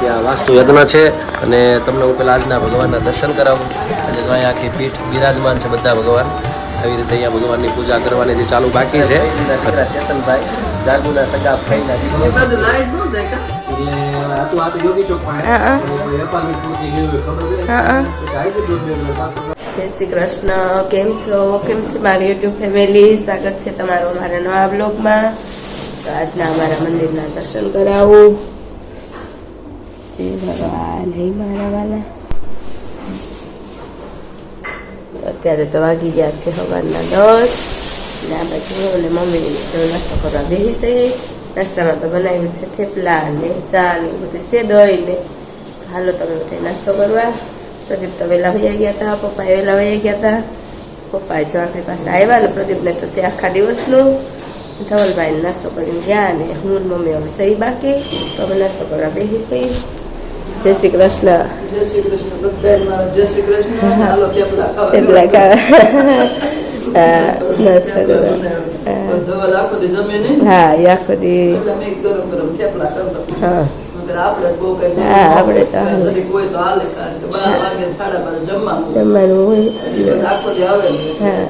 ત્યાં વાસ્તુ યજ્ઞ છે અને તમને હું પેલા આજના ભગવાનના દર્શન કરાવું. અને જો અહીંયા આખી પીઠ બિરાજમાન છે બધા ભગવાન. આવી રીતે અહીંયા ભગવાનની પૂજા કરવાની જે ચાલુ બાકી છે. જય શ્રી કૃષ્ણ. કેમ છો? કેમ છે મારી યુટ્યુબ ફેમિલી? સ્વાગત છે તમારું મારા નવા બ્લોગમાં. આજના અમારા મંદિરના દર્શન કરાવું. જય ભગવાન હે મારા વાલા અત્યારે તો વાગી ગયા છે સવારના દસ ને આ બાજુ અને મમ્મી તો નાસ્તો કરવા બેસી છે નાસ્તામાં તો બનાવ્યું છે થેપલા ને ચા ને બધું છે દહીં ને હાલો તમે બધા નાસ્તો કરવા પ્રદીપ તો વહેલા વૈયા ગયા હતા પપ્પા વહેલા વૈયા ગયા હતા પપ્પા જો પાસે આવ્યા ને પ્રદીપને તો છે આખા દિવસનું ધવલભાઈને નાસ્તો કરીને ગયા ને હું મમ્મી હવે સહી બાકી તો અમે નાસ્તો કરવા બેસી સહી જય શ્રી કૃષ્ણ. જય શ્રી કૃષ્ણ. મારા જય શ્રી કૃષ્ણ. હાલો થેપલા ખાવા. થેપલા ખાવા. હા આખો દી. હા. આપણે તો જમવાનું હોય. હા.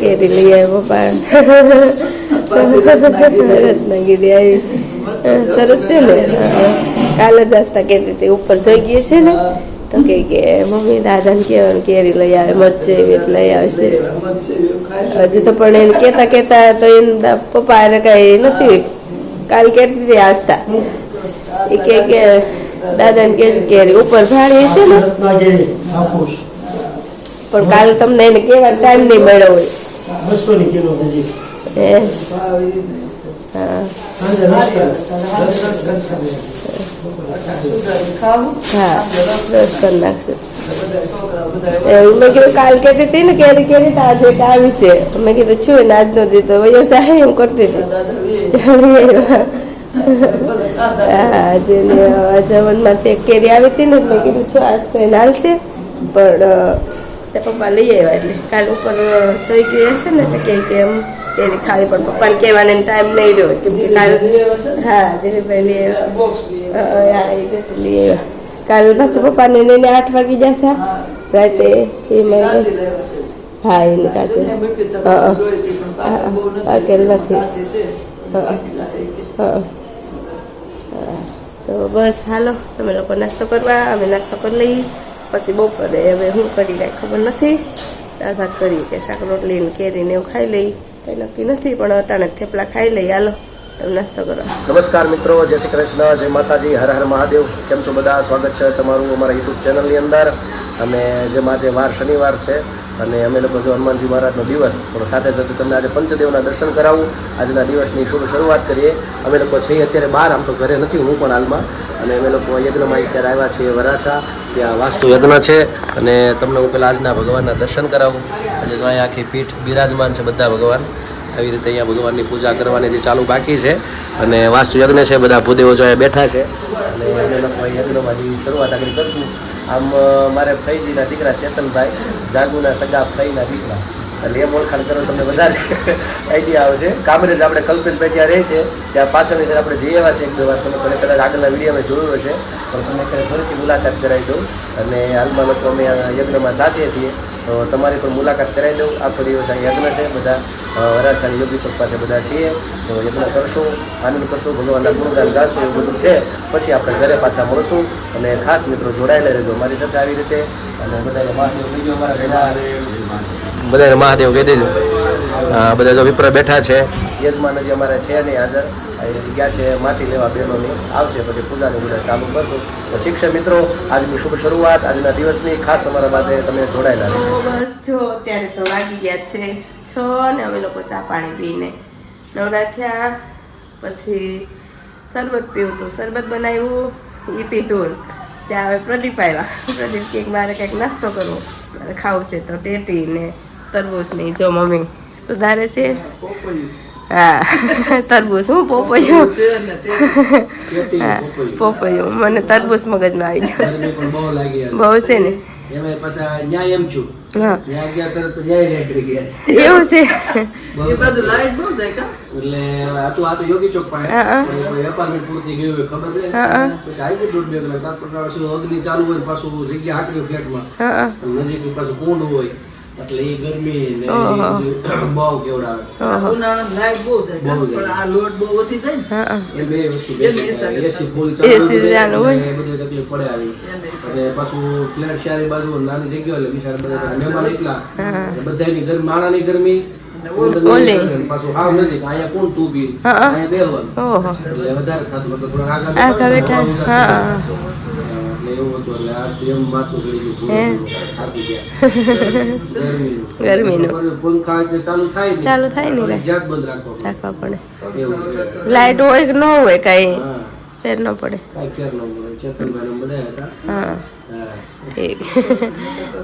કેરી લઈ આવ્યો પાછી રત્નાગીરી. આવી સરસ છે ને? કાલે જ આસ્તા કહેતી હતી, ઉપર જોઈ ગઈ છે ને, તો કે કે, મમ્મી, દાદાને કહેવાનું કેરી લઈ આવે મચ્છે એવી લઈ આવશે. હજી તો પણ એને કેતા કેતા તો એને પપ્પા એને કઈ નથી કાલ કેતી હતી આસ્તા એ કે દાદાને કે કેરી. ઉપર ભાડી છે ને? પણ કાલ તમને એને કેવા ટાઈમ નહીં મળ્યો હોય. બસો ની કિલો હજી મેં કીધું કાલ કહેતી હતી ને કેરી કેરી તો આજે આવી છે. મેં કીધું છું ને આજનો દીધો વયો સાહેબ એમ કરતી હતી. આજે જવનમાં તે કેરી આવી હતી ને મેં કીધું છું આજ તો એ નાલશે પણ તે પપ્પા લઈ આવ્યા એટલે કાલ ઉપર જોઈ ગઈ હશે ને તો કે કે એમ કેરી ખાવી પણ પપ્પાને કહેવાને ટાઈમ નહીં રહ્યો કેમ કે કાલ હા દિલીપભાઈ લઈ આવ્યા. એ ગેટ લઈ આવ્યા. કાલ બસ પપ્પાને લઈને આઠ વાગી હા. રાતે એ મેં. હા એને કાચે. હા, પાકલ નથી. તો બસ હાલો. તમે લોકો નાસ્તો કરવા અમે નાસ્તો કરી લઈએ. પછી બપોરે હવે શું કરી કાંઈ ખબર નથી. દાળ ભાત કરી કે શાક, રોટલી ને કેરી ને એવું ખાઈ લઈ. કંઈ નક્કી નથી, પણ અટાણે થેપલા ખાઈ લઈ. હાલો, તમે નાસ્તો કરો. નમસ્કાર મિત્રો, જય શ્રી કૃષ્ણ, જય માતાજી, હર હર મહાદેવ. કેમ છો બધા? સ્વાગત છે તમારું અમારા યુટ્યુબ ચેનલની અંદર. અને જેમ આજે વાર શનિવાર છે, અને અમે લોકો જો હનુમાનજી મહારાજનો દિવસ, પણ સાથે સાથે તમને આજે પંચદેવના દર્શન કરાવું. આજના દિવસની શુભ શરૂઆત કરીએ. અમે લોકો છીએ અત્યારે બહાર, આમ તો ઘરે નથી, હું પણ હાલમાં. અને અમે લોકો યજ્ઞમાં અત્યારે આવ્યા છીએ વરાછા. ત્યાં વાસ્તુ યજ્ઞ છે અને તમને હું પેલા આજના ભગવાનના દર્શન કરાવું. આજે જો અહીંયા આખી પીઠ બિરાજમાન છે બધા ભગવાન. આવી રીતે અહીંયા ભગવાનની પૂજા કરવાની જે ચાલુ બાકી છે અને વાસ્તુ યજ્ઞ છે, બધા ભૂદેવો જો અહીંયા બેઠા છે. અને અમે યજ્ઞમાંથી શરૂઆત આગળ કરશું. આમ મારે ફૈજીના દીકરા ચેતનભાઈ, જાગુના સગા ફૈના દીકરા. એટલે એમ ઓળખાણ કરો તમને વધારે આઈડિયા આવશે. કામરેજ આપણે કલ્પેશભાઈ ત્યાં રહે છે. ત્યાં પાછળની તરફ આપણે જઈ આવ્યા છે એક બે વાર. તમે તમે કદાચ આગળના વિડીયોમાં જોયું હશે. પણ તમને અત્યારે ફરીથી મુલાકાત કરાવી દઉં. અને હાલમાં લોકો અમે યજ્ઞમાં સાથે છીએ. તો તમારી પણ મુલાકાત કરાવી દઉં. આખો દિવસ આ યજ્ઞ છે. બધા વરાછાની યોગી ચોક પાસે બધા છીએ. તો યજ્ઞ કરશું, આનંદ કરશું, ભગવાનના ગુણગાન ગાશું, એવું બધું છે. પછી આપણે ઘરે પાછા મળશું. અને ખાસ મિત્રો જોડાયેલા રહેજો. મારી સાથે આવી રીતે. અને બધા અમારા ઘરના બધાને મહાદેવ કહી દેજો. હા, બધા જો વિપ્ર બેઠા છે. યજમાન જે અમારે છે નહીં હાજર. આ ગયા છે માટી લેવા બહેનોની આવશે પછી પૂજાની બધા ચાલુ કરશું. તો શિક્ષક મિત્રો આજની શુભ શરૂઆત આજના દિવસની ખાસ અમારા માટે તમે જોડાયેલા બસ જો અત્યારે તો વાગી ગયા છે છ ને અમે લોકો ચા પાણી પીને નવરા થયા પછી શરબત પીવું તો શરબત બનાવ્યું એ પીધું. ત્યાં હવે પ્રદીપ આવ્યા. પ્રદીપ કે મારે કંઈક નાસ્તો કરવો. મારે ખાવું છે તો ટેટી ને તરબૂચ નહીં જો મમ્મી સુધારે છે. હા તરબૂચ હું પોપૈયું? તે પોપૈયું. મને તરબૂચ મગજમાં આવી ગયું. બહુ લાગી છે ને? તો તો તો તાર નજીક પાછું કુંડ હોય. એટલે એ ગરમી ને. બધું બહુ કેવડાવે. ઉનાળામાં લાઈટ બહુ જાય કા? બહુ જાય. પણ આ લોડ બહુ વધી જાય ને હા હા. એ બે વસ્તુ એસી ફૂલ ચાલુ હોય ચાલુ હોય. એટલે એ બધી તકલીફ પડે આવી. અને પાછું ફ્લેટ શહેરી બાજુ નાની જગ્યા એટલે બિચારા બધા મહેમાન એટલા બધાની ગરમી માણાની ગરમી ઓલી. પાછું હાવ નજીક. અહીંયા કોણ તું બી. અહીંયા બેહવાનું. એટલે વધારે થતું થોડાક આગળ બેઠા હા. એવું હતું એટલે આજથી એમ માથું ચડી ગયું હે. થોડું થોડું. થાકી ગયા ગરમીનું. ગરમીનું. પંખા એટલે ચાલુ થાય. ચાલુ થાય ને એટલે. બંધ રાખવા પડે. રાખવા પડે લાઈટ હોય કે ન હોય કઈ ફેર ન પડે કાંઈ ફેર ન પડે ચેતનભાઈ બધા હતા હા. ઠીક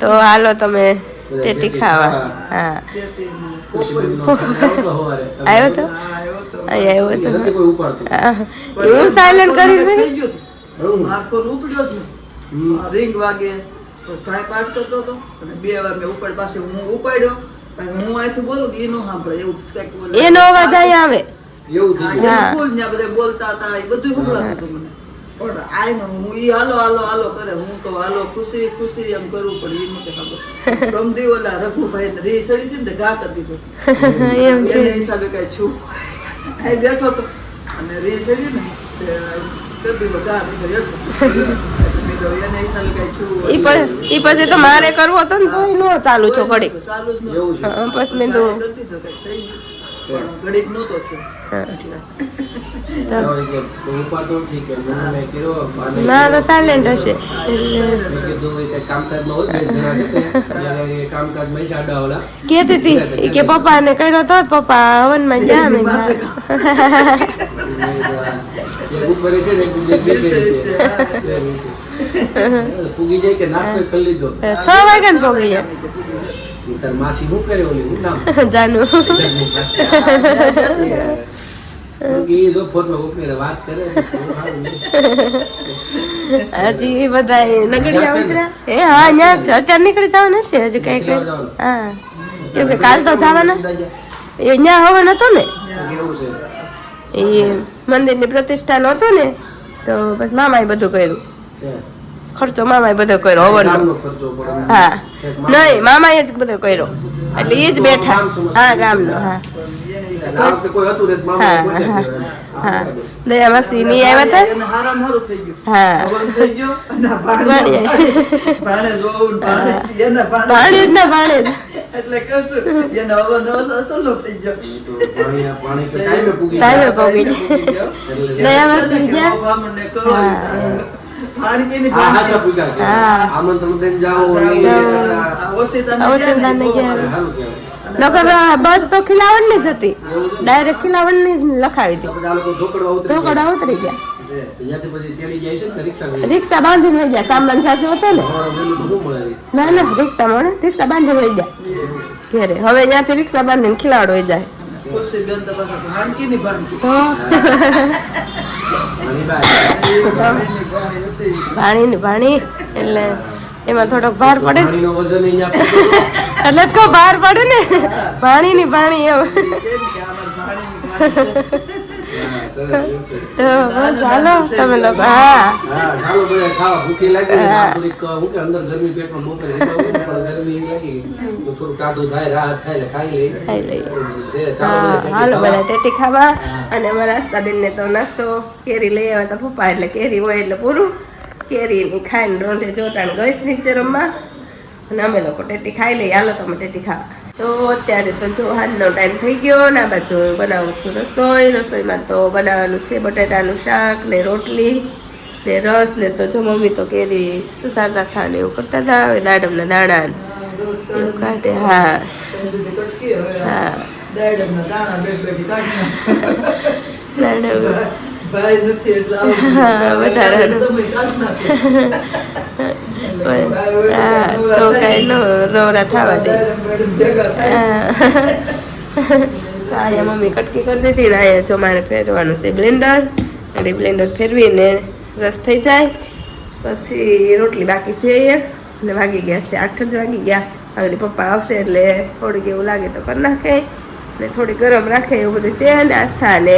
તો હાલો તમે ટેટી ખાવા હા. આવ્યો તો આવ્યો તો. અહીંયા આવ્યો તો નથી કોઈ ઉપાડતું. હા. હું સાયલેન્ટ કરી રિંગ વાગે. તો ભાઈ પાડતો હતો તો. અને બે વાર મેં ઉપર પાસે હું ઉપાડ્યો. હું અહીંથી બોલું એ નો સાંભળે. એવું કંઈક બોલે. એનો અવાજ અહીંયા આવે. એવું ફૂલ ને બધા બોલતા હતા એ બધું સંભળાતું હતું મને. પણ આય હું ઈ હાલો હાલો હાલો કરે. હું કહું હાલો ખુશી ખુશી એમ કરું પડે. એ મને ખબર. રમદી ઓલા રઘુભાઈ ને રી સડી હતી ને તો ઘા કરી દીધો એમ છે. હિસાબે કઈ છું. આય બેઠો તો. અને રી સડી ને તે કરી મેં ઈ પછી તો મારે કરવો હતો ને તોય નો ચાલુ છો ઘડીક પછી મેં તો મેં ના સાયલેન્ટ હશે મેં એ તે. એ. કેતી હતી કે પપ્પા ને કર્યો તો પપ્પા પપ્પા હવનમાં ગયા મેં ઉપર છે ને છે. પૂગી જાય કે નાસ્તો કરી લીધો. હા. છ વાગ્યા ને પગી ગયા તાર માસી હું કરે ઓલી હું નામ જાનુ. પૂગી જો ફોનમાં ઉપર વાત કરે. હજી બધા નગડિયા ઉતરા એ હા અહીંયા છ અત્યારે નીકળી જવાનું હશે હજી કઈ કઈ હા. કેમ કે કાલ તો જવાના? એ ત્યાં હવે નતો ને? છે? એ મંદિરની પ્રતિષ્ઠાનો હતો ને? તો બસ મામાએ બધું કર્યું. છે. ખર્ચો મામાએ બધો કર્યો હવનનો. હા. નહીં મામાએ. જ બધો કર્યો. એટલે એ જ બેઠા. હા ગામનો હા. હા, હા, હા. દયા મસ્તી ની આવ્યા હતા? ને ભાણેજ ને ભાણેજ એટલે કહું છું એને હવન હવસ થઈ ગયો. તો પાણી આ પાણી તો ટાઈમે પૂગી દયા ગયા? બસ તો ખીલાવણની જ હતી. ડાયરેક્ટ ખીલાવણની? લખાવી હતી. ઢોકળા ઉતરી જાય. ગયા. જાય રિક્ષા બાંધીને વહી ગયા. સામાન સાચો હતો ને? ના ના રિક્ષા મળે. રિક્ષા બાંધીને વહી ગયા. ઘેરે. હવે ત્યાંથી રિક્ષા બાંધીને ખીલાવડ વહી જાય. તો ભાણી ને ભાણી એટલે એમાં થોડોક ભાર પડે. એટલે જ કહો ભાર પડે ને. ભાણી ની ભાણી એમ તો બસ હાલો તમે લોકો હા. હા, બધા ખાવા ભૂખી લાગી ને થોડીક હું કે અંદર ગરમી પેટમાં બપોરે ઊંઘવા હોય ને પણ ગરમી લાગી તો થોડું ટાઢું થાય રાહત થાય ખાઈ લઈ ખાઈ લઈએ. એવું બધું છે ચાલો હા બધા હાલો બધા ટેટી ખાવા. અને અમારા આસ્તાબેનને તો નાસ્તો કેરી લઈ આવ્યા હતા પપ્પા એટલે કેરી હોય એટલે પૂરું. કેરી ખાઈને રોંઢે જોટાણ ગઈશ નીચે રમવા. અને અમે લોકો ટેટી ખાઈ લઈએ. હાલો તમે ટેટી ખાવા. તો અત્યારે તો જો હાથનો ટાઈમ થઈ ગયો ને આ બાજુ હું બનાવું છું રસોઈ. રસોઈમાં તો બનાવવાનું છે બટાટાનું શાક ને રોટલી ને રસ ને તો જો મમ્મી તો કેરી સુસારતા થાને એવું કરતા હતા હવે દાડમના દાણા એવું કાઢે. હા. હા. દાડમ ભાઈ તો કઈ નવરા થવા દે. અહીંયા મમ્મી કટકી કરી દીધી અહીંયા જો મારે ફેરવાનું છે બ્લેન્ડર અને બ્લેન્ડર ફેરવીને રસ થઈ જાય પછી રોટલી બાકી છે એક ને વાગી ગયા છે આઠ જ વાગી ગયા આગળ પપ્પા આવશે એટલે થોડીક એવું લાગે તો કરી નાખે ને થોડી ગરમ રાખે એવું બધું છે અને આસ્થા ને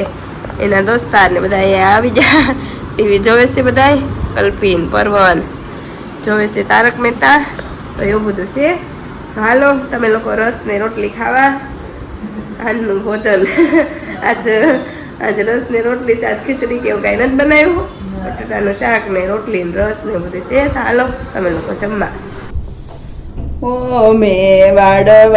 એના દોસ્તાર ને બધા અહીંયા આવી જાય ટીવી જોવે છે બધા કલ્પિન પર્વન જોવે છે તારક મહેતા, તો એવું બધું છે. હાલો, તમે લોકો રસ ને રોટલી ખાવા. આજનું ભોજન. આજ આજ રસ ને રોટલી આજ ખીચડી કે એવું કાંઈ નથી બનાવ્યું. બટાટાનું શાક ને રોટલી ને રસ ને બધું છે. હાલો, તમે લોકો જમવા. ઓ મેવાડવાળા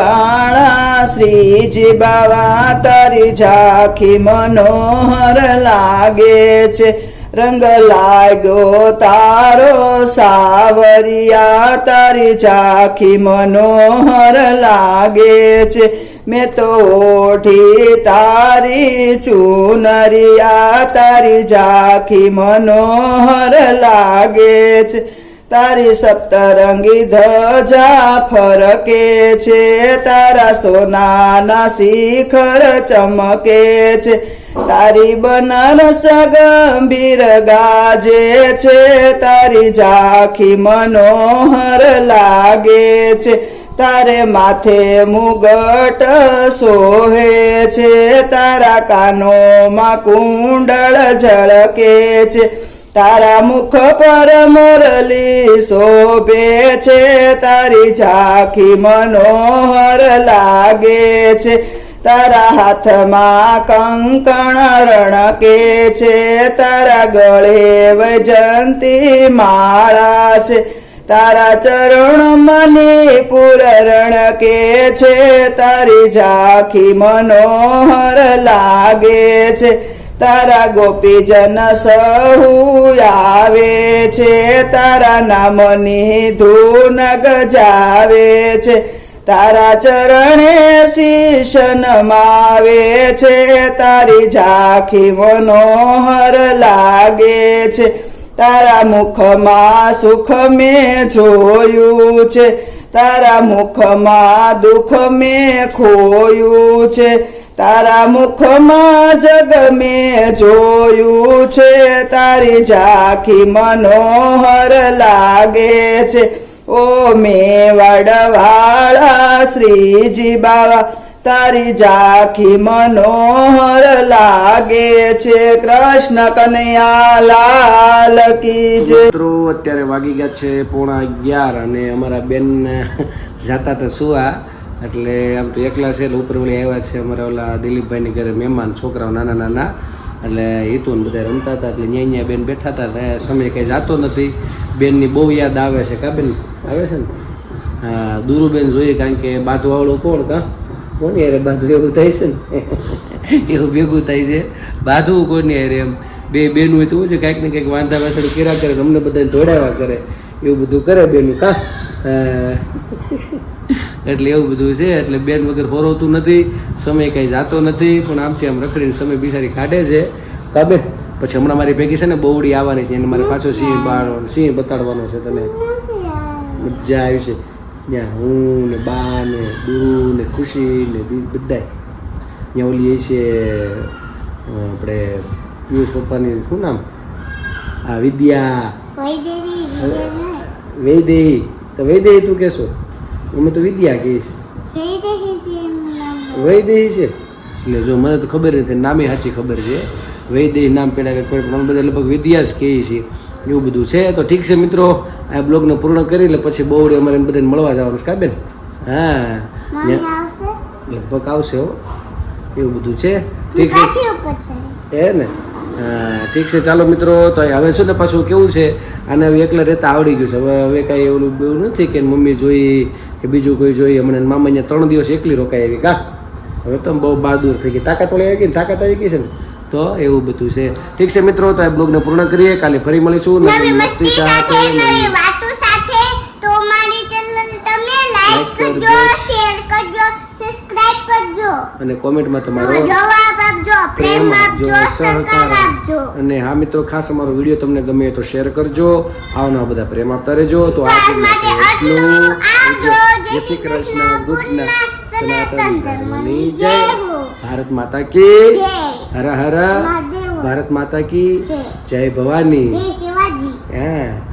શ્રીજી બાવા, તારી ઝાંખી મનોહર લાગે છે. રંગ લાગ્યો તારો સાવરિયા, તારી ઝાંખી મનોહર લાગે છે. મેં તો ઓઠી તારી ચુનરિયા, તારી ઝાંખી મનોહર લાગે છે. તારી સપ્તરંગી ધજા ફરકે છે, તારા સોનાના શિખર ચમકે છે. તારી બનારસ ગંભીર ગાજે છે, તારી ઝાંખી મનોહર લાગે છે, તારે માથે મુગટ સોહે છે, તારા કાનોમાં કુંડળ ઝળકે છે, તારા મુખ પર મરલી શોભે છે, તારી ઝાંખી મનોહર લાગે છે તારા હાથમાં કંકણ રણકે છે, તારા ગળે વૈજંતી માળા છે. તારા ચરણ મણિપુર રણકે છે, તારી ઝાંખી મનોહર લાગે છે. તારા ગોપીજન સહુ આવે છે, તારા નામની ધૂન ગજાવે છે. તારા ચરણે શીશ નમાવે છે, તારી ઝાંખી મનોહર લાગે છે. તારા મુખમાં સુખ મેં જોયું છે, તારા મુખમાં દુઃખ મેં ખોયું છે. તારા મુખમાં જગ મેં જોયું છે, તારી ઝાંખી મનોહર લાગે છે. ઓ મેવાડવાળા શ્રીજી બાવા, તારી જાખી મનોહર લાગે છે. કૃષ્ણ કનૈયા લાલ કી જે અત્યારે વાગી ગયા છે પોણા અગિયાર અને અમારા બેન જાતા હતા સુવા. એટલે આમ તો એકલા છે, એટલે ઉપર વળી આવ્યા છે અમારા ઓલા દિલીપભાઈની ઘરે મહેમાન, છોકરાઓ નાના નાના. એટલે હિતુ ને બધા રમતા હતા, એટલે ન્યા ન્યા બેન બેઠા હતા એટલે સમય કંઈ જાતો નથી. બેનની બહુ યાદ આવે છે, કા બેન? આવે છે ને? હા, દુરુબેન જોઈએ કારણ કે બાંધવાવાળું કોણ, કા? કોણ યારે બાંધવું એવું થાય છે ને? એવું ભેગું થાય છે? બાંધવું કોની યારે એમ? બે બેનું હોય તો શું છે, કાંઈક ને કંઈક વાંધા વાસણ કર્યા કરે અમને બધાને દોડાવ્યા કરે. એવું બધું કરે બેનું, કા. એટલે એવું બધું છે. એટલે બેન વગર હોરવતું નથી સમય કંઈ જાતો નથી પણ આમથી આમ રખડીને સમય બિચારી કાઢે છે. કાબે પછી હમણાં મારી ભેગી છે ને બહુડી આવવાની છે એને મારે પાછો સિંહ બાળવાનો સિંહ બતાડવાનો છે તને. મજા આવી છે. ત્યાં હું ને બા ને ગુરુ ને ખુશી ને બધાય. ત્યાં ઓલી એ છે આપણે પિયુષ પપ્પાની શું નામ? આ વિદ્યા. વૈદેહી. તો વૈદેહી તું કહેશો? અમે તો વિદ્યા કહીએ છીએ વૈદેહી છે. એટલે જો મને તો ખબર નથી નામે સાચી ખબર છે. વૈદેહી નામ પેલા કે કોઈ પણ બધા લગભગ વિદ્યા જ કહીએ છીએ. એવું બધું છે. તો ઠીક છે મિત્રો આ બ્લોગને પૂર્ણ કરી એટલે પછી બહુ અમારે બધાને મળવા જવાનું છે કા બેન? હા. લગભગ આવશે હો. એવું બધું છે. ઠીક છે. એ ને? ઠીક છે ચાલો મિત્રો તો હવે શું ને પાછું કેવું છે? આને હવે એકલા રહેતા આવડી ગયું છે. હવે હવે કાંઈ એવું એવું નથી કે મમ્મી જોઈ કે બીજું કોઈ જોઈ. હમણાં મામા અહીંયા ત્રણ દિવસ એકલી રોકાઈ આવી. કા? હવે તો બહુ બહાદુર થઈ ગઈ. તાકાત વળી આવી ગઈ તાકાત આવી ગઈ છે ને? તો એવું બધું છે. ઠીક છે મિત્રો તો આ બ્લોગને પૂર્ણ કરીએ. કાલે ફરી મળીશું. નવી મસ્તી સાથે લાઈક કરજો. શેર કરજો સબસ્ક્રાઇબ કરજો. અને કોમેન્ટમાં તમારો પ્રેમ આપજો સહકાર આપજો. અને હા મિત્રો ખાસ અમારો વીડિયો તમને ગમે તો શેર કરજો. આવના બધા પ્રેમ આપતા રહેજો. તો એટલું. જય શ્રી કૃષ્ણ. Good night. સનાતન ધર્મની જય. ભારત માતા કી જય. હર હર. ભારત માતા કી જય. જય ભવાની. જય શિવાજી. હા.